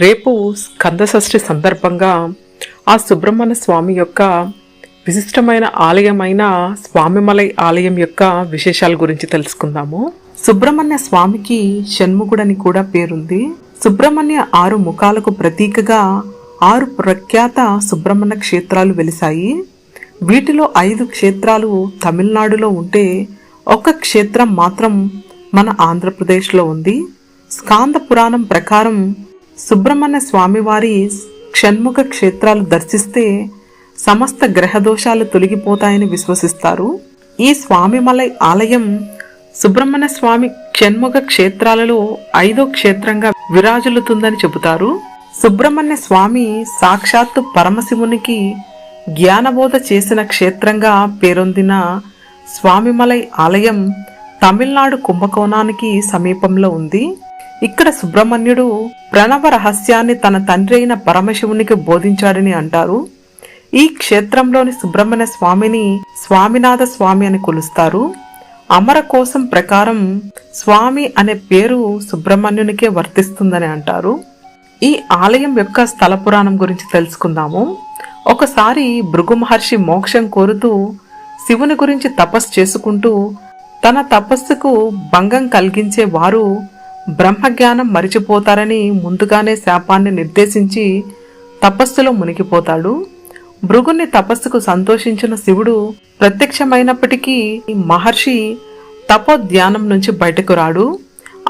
రేపు స్కందషష్ఠి సందర్భంగా ఆ సుబ్రహ్మణ్య స్వామి యొక్క విశిష్టమైన ఆలయమైన స్వామిమలై ఆలయం యొక్క విశేషాల గురించి తెలుసుకుందాము. సుబ్రహ్మణ్య స్వామికి షణ్ముఖుడని కూడా పేరుంది. సుబ్రహ్మణ్య ఆరు ముఖాలకు ప్రతీకగా ఆరు ప్రఖ్యాత సుబ్రహ్మణ్య క్షేత్రాలు వెలిశాయి. వీటిలో ఐదు క్షేత్రాలు తమిళనాడులో ఉంటే ఒక క్షేత్రం మాత్రం మన ఆంధ్రప్రదేశ్లో ఉంది. స్కాంద పురాణం ప్రకారం సుబ్రహ్మణ్య స్వామివారి షణ్ముఖ క్షేత్రాలు దర్శిస్తే సమస్త గ్రహదోషాలు తొలగిపోతాయని విశ్వసిస్తారు. ఈ స్వామిమలై ఆలయం సుబ్రహ్మణ్య స్వామి షణ్ముఖ క్షేత్రాలలో ఐదో క్షేత్రంగా విరాజులుతుందని చెబుతారు. సుబ్రహ్మణ్య స్వామి సాక్షాత్తు పరమశివునికి జ్ఞానబోధ చేసిన క్షేత్రంగా పేరొందిన స్వామిమలై ఆలయం తమిళనాడు కుంభకోణానికి సమీపంలో ఉంది. ఇక్కడ సుబ్రహ్మణ్యుడు ప్రణవ రహస్యాన్ని తన తండ్రి అయిన పరమశివునికి బోధించాడని అంటారు. ఈ క్షేత్రంలోని సుబ్రహ్మణ్య స్వామిని స్వామినాథ స్వామి అని కొలుస్తారు. అమర కోసం ప్రకారం స్వామి అనే పేరు సుబ్రహ్మణ్యునికే వర్తిస్తుందని అంటారు. ఈ ఆలయం యొక్క స్థల పురాణం గురించి తెలుసుకుందాము. ఒకసారి భృగు మహర్షి మోక్షం కోరుతూ శివుని గురించి తపస్సు చేసుకుంటూ తన తపస్సుకు భంగం కలిగించే వారు బ్రహ్మజ్ఞానం మరిచిపోతారని ముందుగానే శాపాన్ని నిర్దేశించి తపస్సులో మునిగిపోతాడు. భృగుని తపస్సుకు సంతోషించిన శివుడు ప్రత్యక్షమైనప్పటికీ మహర్షి తపోధ్యానం నుంచి బయటకు రాడు.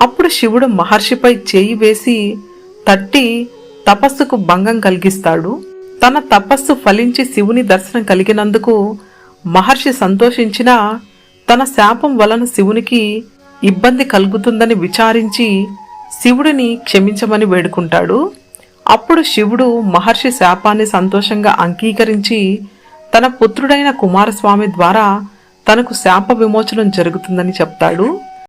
అప్పుడు శివుడు మహర్షిపై చేయి వేసి తట్టి తపస్సుకు భంగం కలిగిస్తాడు. తన తపస్సు ఫలించి శివుని దర్శనం కలిగినందుకు మహర్షి సంతోషించిన తన శాపం వలన శివునికి ఇబ్బంది కలుగుతుందని విచారించి శివుడిని క్షమించమని వేడుకుంటాడు. అప్పుడు శివుడు మహర్షి శాపాన్ని సంతోషంగా అంగీకరించి తన పుత్రుడైన కుమారస్వామి ద్వారా తనకు శాప విమోచనం జరుగుతుందని చెప్తాడు.